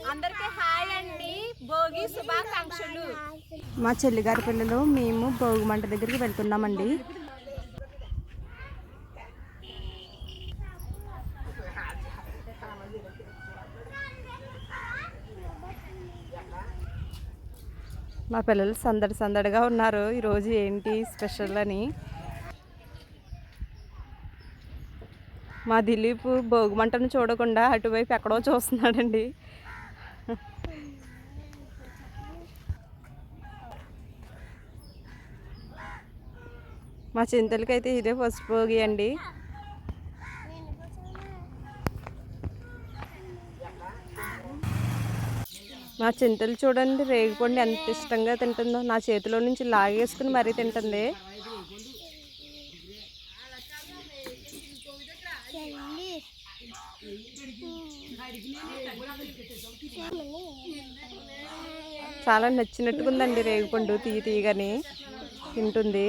అందరికీ హాయ్ అండి. భోగి శుభాకాంక్షలు. మా చెల్లిగారి పిల్లలు మేము భోగి మంట దగ్గరికి వెళ్తున్నామండి. మా పిల్లలు సందడి సందడిగా ఉన్నారు. ఈరోజు ఏంటి స్పెషల్ అని? మా దిలీప్ భోగి మంటను చూడకుండా అటువైపు ఎక్కడో చూస్తున్నాడండి. మా చింతలకైతే ఇదే ఫస్ట్ భోగి అండి. మా చింతలు చూడండి రేగిపండు ఎంత ఇష్టంగా తింటుందో. నా చేతిలో నుంచి లాగేసుకుని మరీ తింటుంది. చాలా నచ్చినట్టుకుందండి రేగిపండు తీయ తీయగాని. తింటుంది.